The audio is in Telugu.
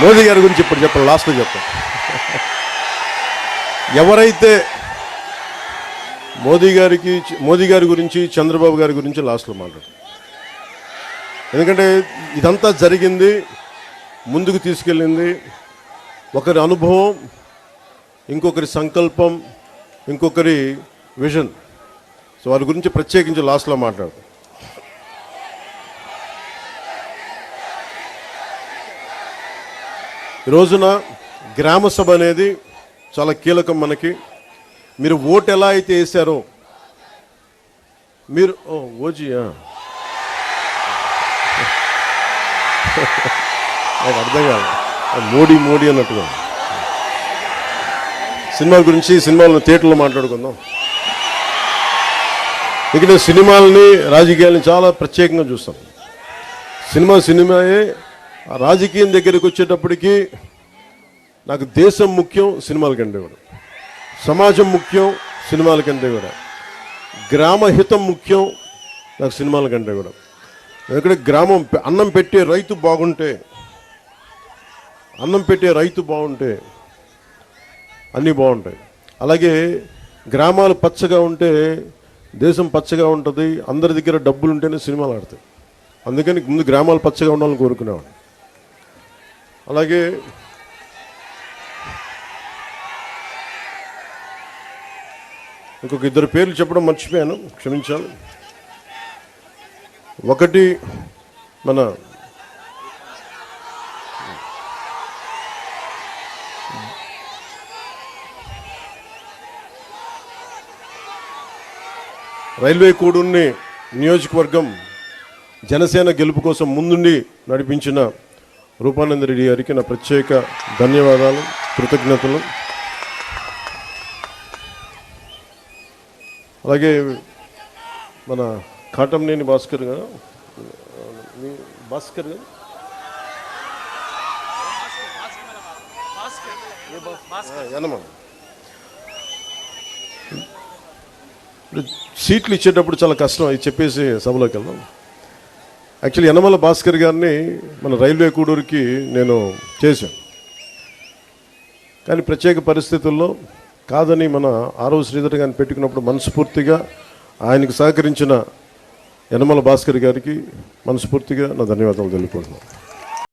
మోదీ గారి గురించి ఇప్పుడు చెప్పండి లాస్ట్లో చెప్తాను ఎవరైతే మోదీ గారికి మోదీ గారి గురించి చంద్రబాబు గారి గురించి లాస్ట్లో మాట్లాడు. ఎందుకంటే ఇదంతా జరిగింది ముందుకు తీసుకెళ్ళింది. ఒకరి అనుభవం ఇంకొకరి సంకల్పం ఇంకొకరి విజన్ సో వారి గురించి ప్రత్యేకించి లాస్ట్లో మాట్లాడు. రోజున గ్రామ సభ అనేది చాలా కీలకం మనకి. మీరు ఓటు ఎలా అయితే వేశారో మీరు ఓ ఓజీయా నాకు అర్థం కాదు. మోడీ మోడీ అన్నట్టుగా. సినిమా గురించి సినిమాలను థియేటర్లో మాట్లాడుకుందాం. ఇక నేను సినిమాలని రాజకీయాలని చాలా ప్రత్యేకంగా చూస్తాను సినిమా సినిమాయే ఆ రాజకీయం దగ్గరికి వచ్చేటప్పటికి నాకు దేశం ముఖ్యం సినిమాల కంటే కూడా. సమాజం ముఖ్యం సినిమాల కంటే కూడా. గ్రామహితం ముఖ్యం నాకు సినిమాల కంటే కూడా. ఎందుకంటే గ్రామం అన్నం పెట్టే రైతు బాగుంటే అన్నం పెట్టే రైతు బాగుంటే అన్నీ బాగుంటాయి. అలాగే గ్రామాలు పచ్చగా ఉంటే దేశం పచ్చగా ఉంటుంది అందరి దగ్గర డబ్బులు ఉంటేనే సినిమాలు ఆడతాయి. అందుకని ముందు గ్రామాలు పచ్చగా ఉండాలని కోరుకునేవాడు అలాగే ఇంకొక ఇద్దరు పేర్లు చెప్పడం మర్చిపోయాను క్షమించాలి. ఒకటి మన రైల్వే కూడుని నియోజకవర్గం జనసేన గెలుపు కోసం ముందుండి నడిపించిన రూపానంద రెడ్డి గారికి నా ప్రత్యేక ధన్యవాదాలు కృతజ్ఞతలు. అలాగే మన కాటంనేని భాస్కర్ గారు మీ భాస్కర్ గారు? సీట్లు ఇచ్చేటప్పుడు చాలా కష్టం అది చెప్పేసి సభలోకి వెళ్దాం. యాక్చువల్లీ యనమల భాస్కర్ గారిని మన రైల్వే కూడూరుకి నేను చేశాను. కానీ ప్రత్యేక పరిస్థితుల్లో కాదని మన ఆరవ శ్రీధర్ గారిని పెట్టుకున్నప్పుడు మనస్ఫూర్తిగా ఆయనకు సహకరించిన యనమల భాస్కర్ గారికి మనస్ఫూర్తిగా నా ధన్యవాదాలు తెలుపుకుంటున్నాను.